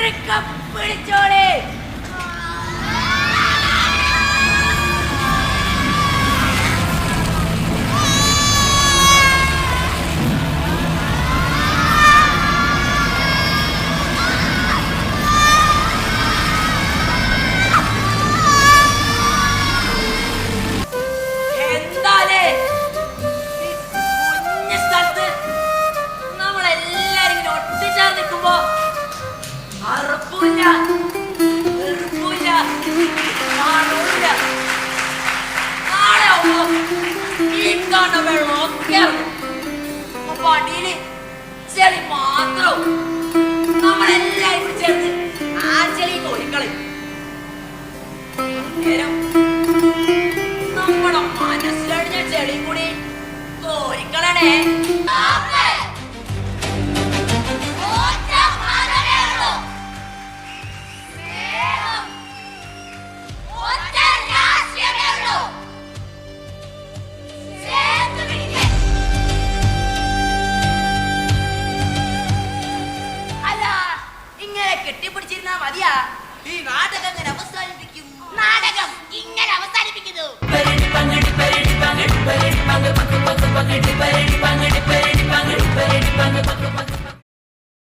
ഉരുക്കം പിടിച്ചോളേ അറുപ്പില്ല. വെറുപ്പില്ല. കാണൂല്ല നാളെ കാണുന്ന വെള്ളം ഒക്കെ. അപ്പൊ അടിയിൽ ചെളി മാത്രവും നമ്മളെല്ലാരും ചേർന്ന് ആ ചെളി കോരിക്കളയും നേരം നമ്മുടെ മനസ്സിലടിഞ്ഞ ചെളി കൂടി കോരിക്കളണേ കെട്ടിപ്പിടിച്ചിരുന്നാ മതിയാ ഈ നാടകം എങ്ങനെ അവസാനിപ്പിക്കും നാടകം ഇങ്ങനെ അവസാനിപ്പിക്കുന്നു